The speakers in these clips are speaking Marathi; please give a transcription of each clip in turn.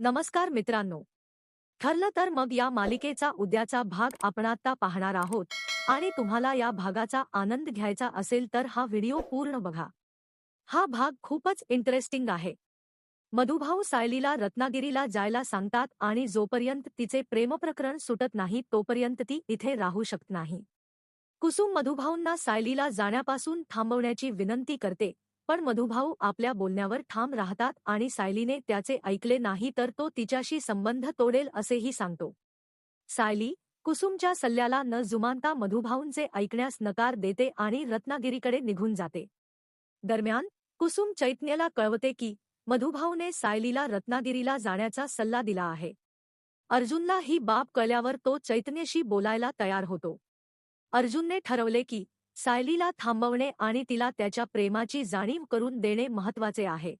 नमस्कार मित्रांनो. ठरलं तर मग या मालिकेचा उद्याचा भाग आपण आता पाहणार आहोत आणि तुम्हाला या भागाचा आनंद घ्यायचा असेल तर हा व्हिडिओ पूर्ण बघा. हा भाग खूपच इंटरेस्टिंग आहे. मधुभाऊ सायलीला रत्नागिरीला जायला सांगतात आणि जोपर्यंत तिचे प्रेमप्रकरण सुटत नाही तोपर्यंत ती इथे राहू शकत नाही. कुसुम मधुभाऊंना सायलीला जाण्यापासून थांबवण्याची विनंती करते पण मधुभाऊ आपल्या बोलण्यावर ठाम राहतात आणि सायलीने त्याचे ऐकले नाही तर तो तिच्याशी संबंध तोडेल असेही सांगतो. सायली कुसुमच्या सल्ल्याला न जुमानता मधुभाऊंचे ऐकण्यास नकार देते आणि रत्नागिरीकडे निघून जाते. दरम्यान कुसुम चैतन्यला कळवते की मधुभाऊने सायलीला रत्नागिरीला जाण्याचा सल्ला दिला आहे. अर्जुनला ही बाब कळल्यावर तो चैतन्यशी बोलायला तयार होतो. अर्जुनने ठरवले की सायलीला थांबवणे आणि तिला त्याच्या प्रेमाची जाणीव करून देणे महत्त्वाचे आहे.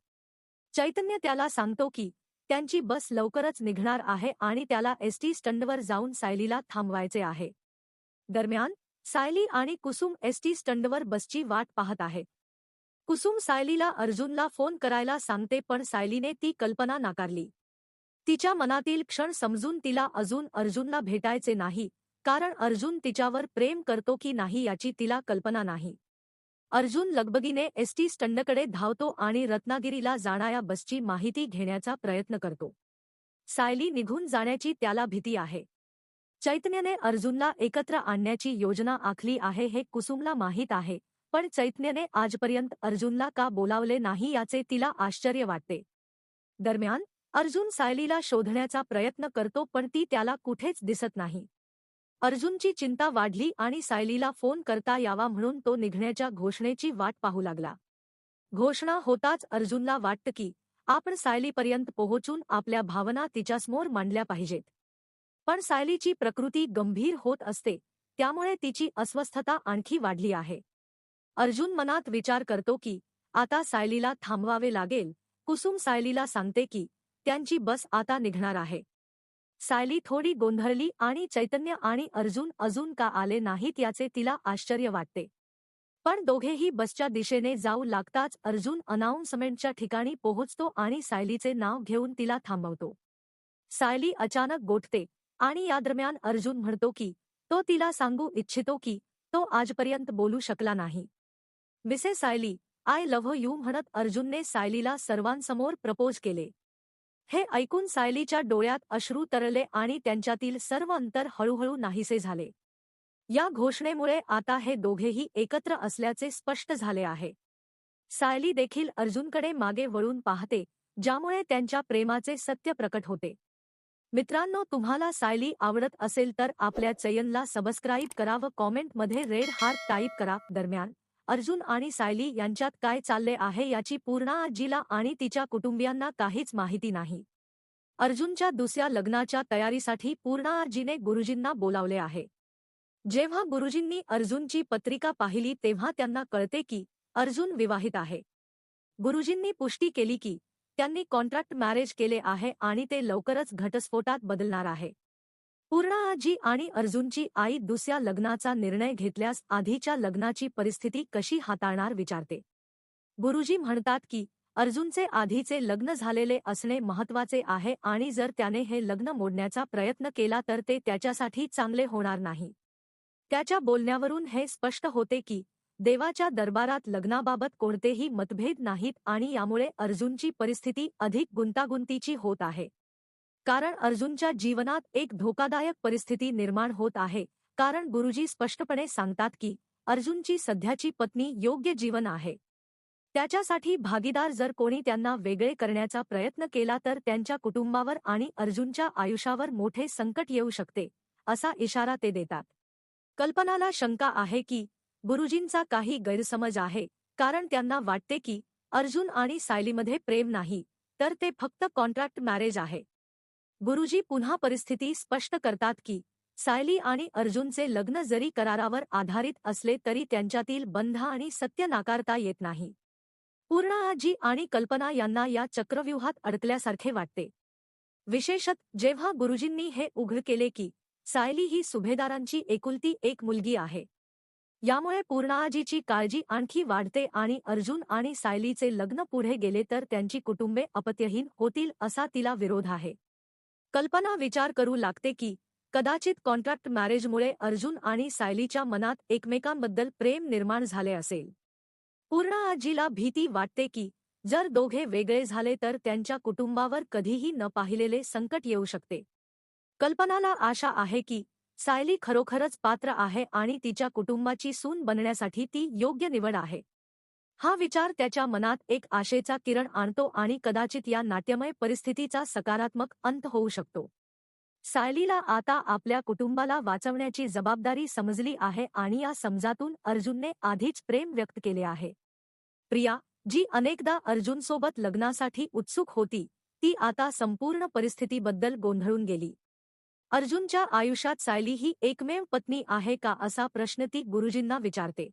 चैतन्य त्याला सांगतो की त्यांची बस लवकरच निघणार आहे आणि त्याला एसटी स्टंडवर जाऊन सायलीला थांबवायचे आहे. दरम्यान सायली आणि कुसुम एसटी स्टंडवर बसची वाट पाहत आहे. कुसुम सायलीला अर्जुनला फोन करायला सांगते पण सायलीने ती कल्पना नाकारली. तिच्या मनातील क्षण समजून तिला अजून अर्जुनला भेटायचे नाही कारण अर्जुन तिच्यावर प्रेम करतो की नाही याची तिला कल्पना नाही. अर्जुन लगबगीने एसटी स्टंडकडे धावतो आणि रत्नागिरीला जाणाऱ्या बसची माहिती घेण्याचा प्रयत्न करतो. सायली निघून जाण्याची त्याला भीती आहे. चैतन्यने अर्जुनला एकत्र आणण्याची योजना आखली आहे हे कुसुमला माहीत आहे पण चैतन्यने आजपर्यंत अर्जुनला का बोलावले नाही याचे तिला आश्चर्य वाटते. दरम्यान अर्जुन सायलीला शोधण्याचा प्रयत्न करतो पण ती त्याला कुठेच दिसत नाही. अर्जुनची चिंता वाढली आणि सायलीला फोन करता यावा म्हणून तो निघण्याच्या घोषणेची वाट पाहू लागला. घोषणा होताच अर्जुनला वाटतं की आपण सायलीपर्यंत पोहोचून आपल्या भावना तिच्यासमोर मांडल्या पाहिजेत. पण सायलीची प्रकृती गंभीर होत असते त्यामुळे तिची अस्वस्थता आणखी वाढली आहे. अर्जुन मनात विचार करतो की आता सायलीला थांबवावे लागेल कुसुम सायलीला सांगते की त्यांची बस आता निघणार आहे. सायली थोडी गोंधळली आणि चैतन्य आणि अर्जुन अजून का आले नाहीत याचे तिला आश्चर्य वाटते. पण दोघेही बसच्या दिशेने जाऊ लागताच अर्जुन अनाऊन्समेंटच्या ठिकाणी पोहोचतो आणि सायलीचे नाव घेऊन तिला थांबवतो. सायली अचानक गोठते आणि या दरम्यान अर्जुन म्हणतो की तो तिला सांगू इच्छितो की तो आजपर्यंत बोलू शकला नाही. मिसे सायली आय लव्ह यू म्हणत अर्जुनने सायलीला सर्वांसमोर प्रपोज केले. हे ऐकून सायलीच्या डोळ्यात अश्रू तरले आणि त्यांच्यातील सर्व अंतर हळूहळू नाहीसे झाले. या घोषणेमुळे आता हे दोघेही एकत्र असल्याचे स्पष्ट झाले आहे. सायली देखील अर्जुनकडे मागे वळून पाहते ज्यामुळे त्यांच्या प्रेमाचे सत्य प्रकट होते. मित्रांनो तुम्हाला सायली आवडत असेल तर आपल्या चयनला सबस्क्राईब करा व कॉमेंटमध्ये रेड हार्ट टाईप करा दरम्यान. अर्जुन आणि सायली यांच्यात काय चालले आहे याची पूर्णा आजीला आणि तिच्या कुटुंबियांना काहीच माहिती नाही. अर्जुनच्या दुसऱ्या लग्नाच्या तयारीसाठी पूर्णा आजीने गुरुजींना बोलावले आहे. जेव्हा गुरुजींनी अर्जुनची पत्रिका पाहिली तेव्हा त्यांना कळते की अर्जुन विवाहित आहे. गुरुजींनी पुष्टी केली की त्यांनी कॉन्ट्रॅक्ट मॅरेज केले आहे आणि ते लवकरच घटस्फोटात बदलणार आहे. पूर्णाजी आणि अर्जुनची आई दुसऱ्या लग्नाचा निर्णय घेतल्यास आधीच्या लग्नाची परिस्थिती कशी हाताळणार विचारते. गुरुजी म्हणतात की अर्जुनचे आधीचे लग्न झालेले असणे महत्त्वाचे आहे आणि जर त्याने हे लग्न मोडण्याचा प्रयत्न केला तर ते त्याच्यासाठी चांगले होणार नाही. त्याच्या बोलण्यावरून हे स्पष्ट होते की देवाच्या दरबारात लग्नाबाबत कोणतेही मतभेद नाहीत आणि यामुळे अर्जुनची परिस्थिती अधिक गुंतागुंतीची होत आहे. कारण अर्जुनच्या जीवनात एक धोकादायक परिस्थिती निर्माण होत आहे. कारण गुरुजी स्पष्टपणे सांगतात की अर्जुनची सध्याची पत्नी योग्य जीवन आहे. त्याच्यासाठी भागीदार जर कोणी त्यांना वेगळे करण्याचा प्रयत्न केला तर त्यांच्या कुटुंबावर आणि अर्जुनच्या आयुष्यावर मोठे संकट येऊ शकते असा इशारा ते देतात. कल्पनाला शंका आहे की गुरुजींचा काही गैरसमज आहे कारण त्यांना वाटते की अर्जुन आणि सायलीमध्ये प्रेम नाही तर ते फक्त कॉन्ट्रॅक्ट मॅरेज आहे. गुरुजी पुन्हा परिस्थिती स्पष्ट करतात की सायली आणि अर्जुनचे लग्न जरी करारावर आधारित असले तरी त्यांच्यातील बंध आणि सत्य नाकारता येत नाही. पूर्णाजी आणि कल्पना यांना या चक्रव्यूहात अडकल्यासारखे वाटते. विशेषत जेव्हा गुरुजींनी हे उघड केले की सायली ही सुभेदारांची एकुलती एक मुलगी आहे. यामुळे पूर्णाजीची काळजी आणखी वाढते आणि अर्जुन आणि सायलीचे लग्न पुढे गेले तर त्यांची कुटुंबे अपत्यहीन होतील असा तिला विरोध आहे. कल्पना विचार करू लागते की कदाचित कॉन्ट्रॅक्ट मॅरेजमुळे अर्जुन आणि सायलीच्या मनात एकमेकांबद्दल प्रेम निर्माण झाले असेल. पूर्णाजीला भीती वाटते की जर दोघे वेगळे झाले तर त्यांच्या कुटुंबावर कधीही न पाहिलेले संकट येऊ शकते. कल्पनाला आशा आहे की सायली खरोखरच पात्र आहे आणि तिच्या कुटुंबाची सून बनण्यासाठी ती योग्य निवड आहे. हा विचार त्याच्या मनात एक आशेचा किरण आणतो आणि कदाचित या नाट्यमय परिस्थितीचा सकारात्मक अंत होऊ शकतो. सायलीला आता आपल्या कुटुंबाला वाचवण्याची जबाबदारी समजली आहे आणि या समजातून अर्जुनने आधीच प्रेम व्यक्त केले आहे. प्रिया जी अनेकदा अर्जुनसोबत लग्नासाठी उत्सुक होती ती आता संपूर्ण परिस्थितीबद्दल गोंधळून गेली. अर्जुनच्या आयुष्यात सायली ही एकमेव पत्नी आहे का असा प्रश्न ती गुरुजींना विचारते.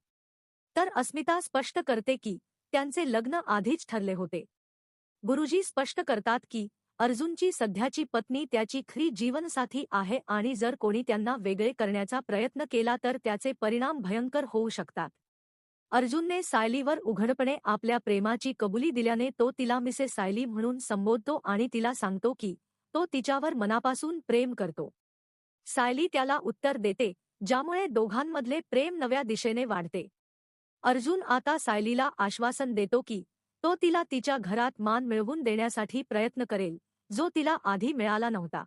तर अस्मिता स्पष्ट करते की त्यांचे लग्न आधीच ठरले होते. गुरुजी स्पष्ट करतात की अर्जुनची सध्याची पत्नी त्याची खरी जीवनसाथी आहे आणि जर कोणी त्यांना वेगळे करण्याचा प्रयत्न केला तर त्याचे परिणाम भयंकर होऊ शकतात. अर्जुनने सायलीवर उघडपणे आपल्या प्रेमाची कबुली दिल्याने तो तिला मिसे सायली म्हणून संबोधतो आणि तिला सांगतो की तो तिच्यावर मनापासून प्रेम करतो. सायली त्याला उत्तर देते ज्यामुळे दोघांमधले प्रेम नव्या दिशेने वाढते. अर्जुन आता सायलीला आश्वासन देतो की तो तिला तिच्या घरात मान मिळवून देण्यासाठी प्रयत्न करेल जो तिला आधी मिळाला नव्हता.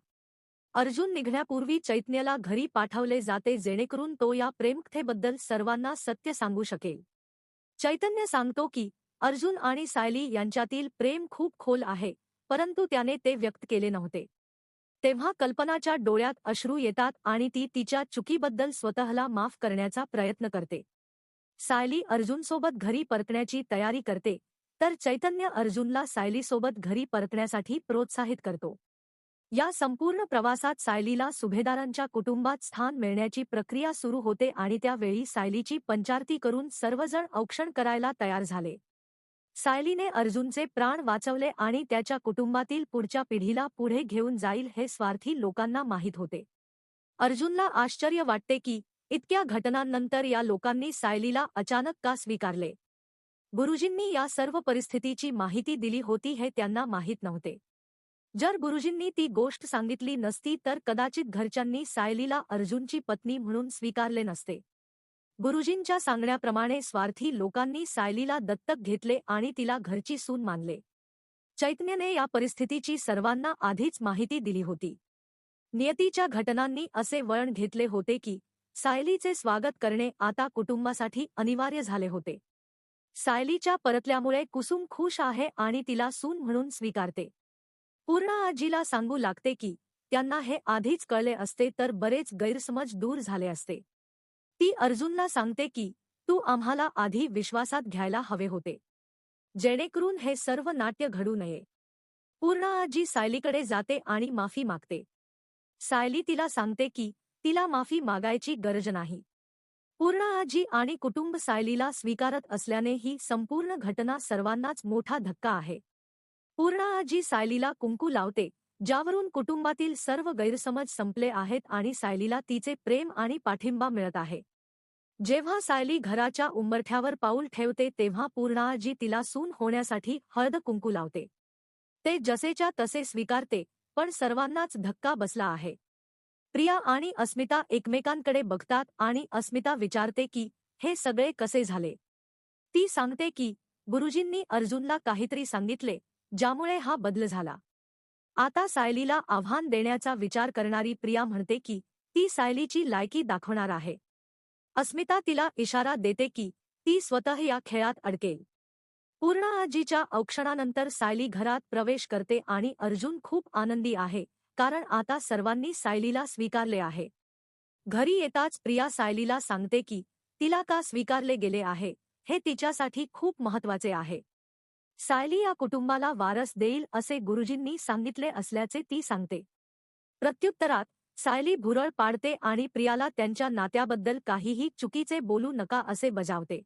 अर्जुन निघण्यापूर्वी चैतन्याला घरी पाठवले जाते जेणेकरून तो या प्रेमकथेबद्दल सर्वांना सत्य सांगू शकेल. चैतन्य सांगतो की अर्जुन आणि सायली यांच्यातील प्रेम खूप खोल आहे परंतु त्याने ते व्यक्त केले नव्हते. तेव्हा कल्पनाच्या डोळ्यात अश्रू येतात आणि ती तिच्या चुकीबद्दल स्वतःला माफ करण्याचा प्रयत्न करते. सायली अर्जुनसोबत घरी परतण्याची तयारी करते तर चैतन्य अर्जुनला सायलीसोबत घरी परतण्यासाठी प्रोत्साहित करतो. या संपूर्ण प्रवासात सायलीला सुभेदारांच्या कुटुंबात स्थान मिळण्याची प्रक्रिया सुरू होते आणि त्यावेळी सायलीची पंचारती करून सर्वजण औक्षण करायला तयार झाले. सायलीने अर्जुनचे प्राण वाचवले आणि त्याच्या कुटुंबातील पुढच्या पिढीला पुढे घेऊन जाईल हे स्वार्थी लोकांना माहीत होते. अर्जुनला आश्चर्य वाटते की इतक्या घटनांनंतर या लोकांनी सायलीला अचानक का स्वीकारले? गुरुजींनी या सर्व परिस्थितीची माहिती दिली होती हे त्यांना माहीत नव्हते. जर गुरुजींनी ती गोष्ट सांगितली नसती तर कदाचित घरच्यांनी सायलीला अर्जुनची पत्नी म्हणून स्वीकारले नसते. गुरुजींच्या सांगण्याप्रमाणे स्वार्थी लोकांनी सायलीला दत्तक घेतले आणि तिला घरची सून मानले. चैतन्यने या परिस्थितीची सर्वांना आधीच माहिती दिली होती. नियतीच्या घटनांनी असे वळण घेतले होते की सायलीचे स्वागत करणे आता कुटुंबासाठी अनिवार्य झाले होते. सायलीच्या परतल्यामुळे कुसुम खुश आहे आणि तिला सून म्हणून स्वीकारते. पूर्ण आजीला सांगू लागते की त्यांना हे आधीच कळले असते तर बरेच गैरसमज दूर झाले असते. ती अर्जुनला सांगते की तू आम्हाला आधी विश्वासात घ्यायला हवे होते. जेणेकरून हे सर्व नाट्य घडू नये. पूर्ण आजी सायलीकडे जाते आणि माफी मागते. सायली तिला सांगते की तिला माफी मागायची गरज नाही. पूर्ण आजी आणि कुटुंब सायलीला स्वीकारत असल्याने ही संपूर्ण घटना सर्वांनाच मोठा धक्का आहे. पूर्ण आजी सायलीला कुंकू लावते ज्यावरून कुटुंबातील सर्व गैरसमज संपले आहेत आणि सायलीला तिचे प्रेम आणि पाठिंबा मिळत आहे. जेव्हा सायली घराच्या उंबरठ्यावर पाऊल ठेवते तेव्हा पूर्णाजी तिला सून होण्यासाठी हळद कुंकू लावते. ते जसेच्या तसे स्वीकारते पण सर्वांनाच धक्का बसला आहे. प्रिया आणि अस्मिता एकमेकांकडे बघतात आणि अस्मिता विचारते की हे सगळे कसे झाले? ती सांगते की गुरुजींनी अर्जुनला काहीतरी सांगितले ज्यामुळे हा बदल झाला. आता सायलीला आव्हान देण्याचा विचार करणारी प्रिया म्हणते की ती सायलीची लायकी दाखवणार आहे. अस्मिता तिला इशारा देते की ती स्वतः या खेळात अडकेल. पूर्ण आजीच्या औक्षणानंतर सायली घरात प्रवेश करते आणि अर्जुन खूप आनंदी आहे. कारण आता सर्वांनी सायलीला स्वीकारले आहे. घरी येताच प्रिया सायलीला सांगते की तिला का स्वीकारले गेले आहे? हे तिच्यासाठी खूप महत्त्वाचे आहे. सायली या कुटुंबाला वारस देईल असे गुरुजींनी सांगितले असल्याचे ती सांगते. प्रत्युत्तरात सायली भुरळ पाडते आणि प्रियाला त्यांच्या नात्याबद्दल काहीही चुकीचे बोलू नका असे बजावते.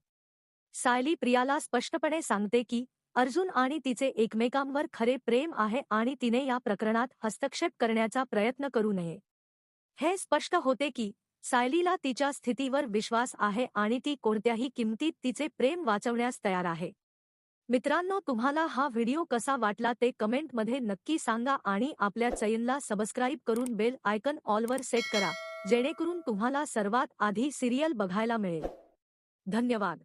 सायली प्रियाला स्पष्टपणे सांगते की अर्जुन आणि तिचे एकमेकांवर खरे प्रेम आहे आणि तिने या प्रकरणात हस्तक्षेप करण्याचा प्रयत्न करू नये. हे स्पष्ट होते की सायलीला तिच्या स्थितीवर विश्वास आहे आणि ती कोणत्याही किमतीत तिचे प्रेम वाचवण्यास तयार आहे. मित्रांनो तुम्हाला हा व्हिडिओ कसा वाटला ते कमेंटमध्ये नक्की सांगा आणि आपल्या चैनला सबस्क्राईब करून बेल आयकन ऑलवर सेट करा जेणेकरून तुम्हाला सर्वात आधी सिरियल बघायला मिळेल. धन्यवाद.